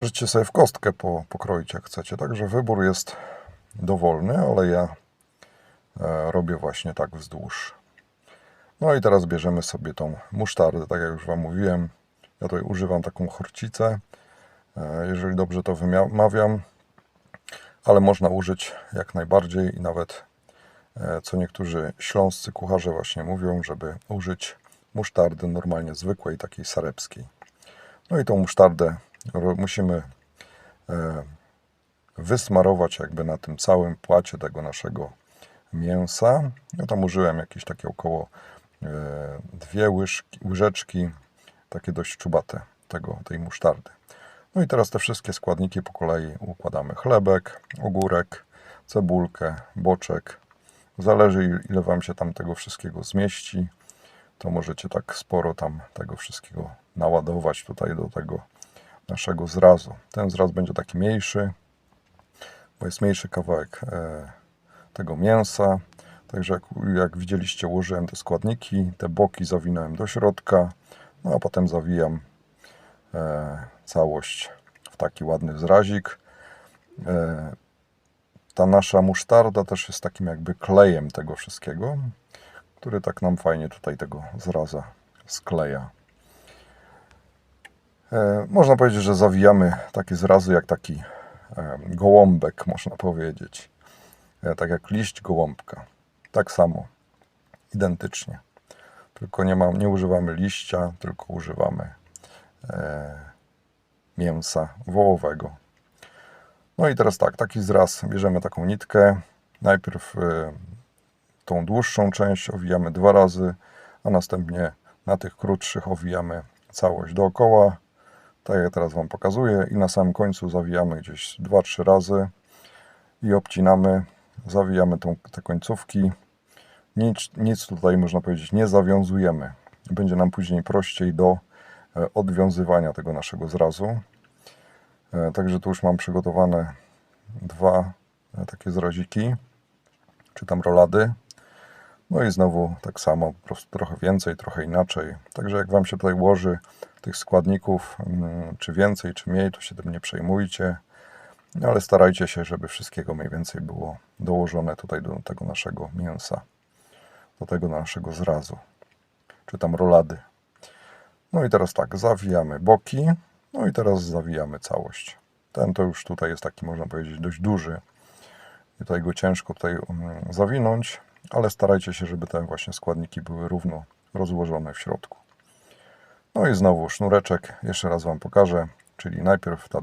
Możecie sobie w kostkę po, pokroić jak chcecie, także wybór jest dowolny, ale ja e, robię właśnie tak wzdłuż. No i teraz bierzemy sobie tą musztardę, tak jak już Wam mówiłem. Ja tutaj używam taką chorcicę, e, jeżeli dobrze to wymawiam, ale można użyć jak najbardziej i nawet e, co niektórzy śląscy kucharze właśnie mówią, żeby użyć musztardy normalnie zwykłej, takiej sarepskiej. No i tą musztardę musimy e, wysmarować jakby na tym całym płacie tego naszego mięsa. Ja tam użyłem jakieś takie około e, dwie łyżki, łyżeczki, takie dość czubate tego, tej musztardy. No i teraz te wszystkie składniki po kolei układamy. Chlebek, ogórek, cebulkę, boczek. Zależy il- ile Wam się tam tego wszystkiego zmieści, to możecie tak sporo tam tego wszystkiego naładować tutaj do tego naszego zrazu. Ten zraz będzie taki mniejszy, bo jest mniejszy kawałek e, tego mięsa. Także jak, jak widzieliście, ułożyłem te składniki, te boki zawinąłem do środka, no a potem zawijam e, całość w taki ładny zrazik. E, ta nasza musztarda też jest takim jakby klejem tego wszystkiego, który tak nam fajnie tutaj tego zraza skleja. E, Można powiedzieć, że zawijamy takie zrazy jak taki e, gołąbek, można powiedzieć. E, Tak jak liść gołąbka. Tak samo. Identycznie. Tylko nie, ma, nie używamy liścia, tylko używamy mięsa wołowego. No i teraz tak, taki zraz, bierzemy taką nitkę. Najpierw tą dłuższą część owijamy dwa razy, a następnie na tych krótszych owijamy całość dookoła, tak jak teraz Wam pokazuję, i na samym końcu zawijamy gdzieś 2-3 razy i obcinamy, zawijamy tą, te końcówki. Nic, nic tutaj można powiedzieć nie zawiązujemy. Będzie nam później prościej do e, odwiązywania tego naszego zrazu. E, Także tu już mam przygotowane dwa e, takie zraziki, czy tam rolady. No i znowu tak samo, po prostu trochę więcej, trochę inaczej. Także jak Wam się tutaj ułoży tych składników, mm, czy więcej, czy mniej, to się tym nie przejmujcie. No ale starajcie się, żeby wszystkiego mniej więcej było dołożone tutaj do tego naszego mięsa, do tego naszego zrazu, czy tam rolady. No i teraz tak, zawijamy boki, no i teraz zawijamy całość. Ten to już tutaj jest taki, można powiedzieć, dość duży. I tutaj go ciężko tutaj mm, zawinąć, ale starajcie się, żeby te właśnie składniki były równo rozłożone w środku. No i znowu sznureczek, jeszcze raz Wam pokażę, czyli najpierw ta